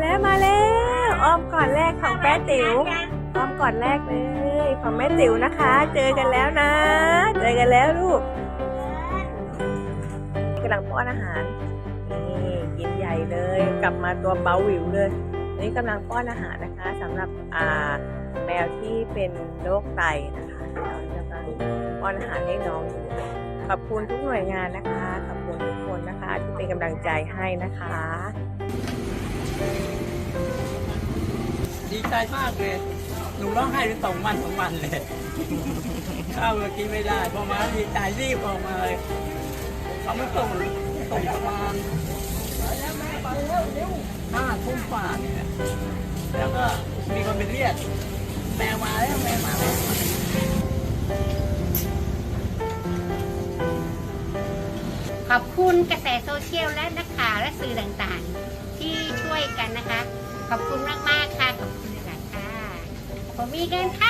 แล้วมาแล้วอ้อมก่อนแรกของแป๊ะติ๋วอ้อมก่อนแรกเลยของแม่ติ๋วนะคะ เจอกันแล้วนะ เจอกันแล้วลูกกำลังป้อนอาหารนี่กินใหญ่เลย กลับมาตัวเบาหวิวเลยนี่กำลังป้อนอาหารนะคะสำหรับอ่าแมวที่เป็นโรคไตนะคะเราจะกำลังป้อนอาหารให้น้องอยู่ขอบคุณทุกหน่วยงานนะคะ ขอบคุณทุกคนนะคะที่เป็นกำลังใจให้นะคะ ดีใจมากเลย หนูร้องไห้ถึงสองวันสองวันเลยข้าวเรากินไม่ได้พอมาดีใจรีบออกมาเลยเขามาส่งส่งประมาณห้าทุ่มกว่าเนี่ยแล้วก็มีคนไปเรียกแมวมาแล้วแมวมาแล้วขอบคุณกระแสโซเชียลและนักข่าวและสื่อต่างๆ ที่ช่วยกันนะคะ ขอบคุณมากๆ มีเงินค่ะ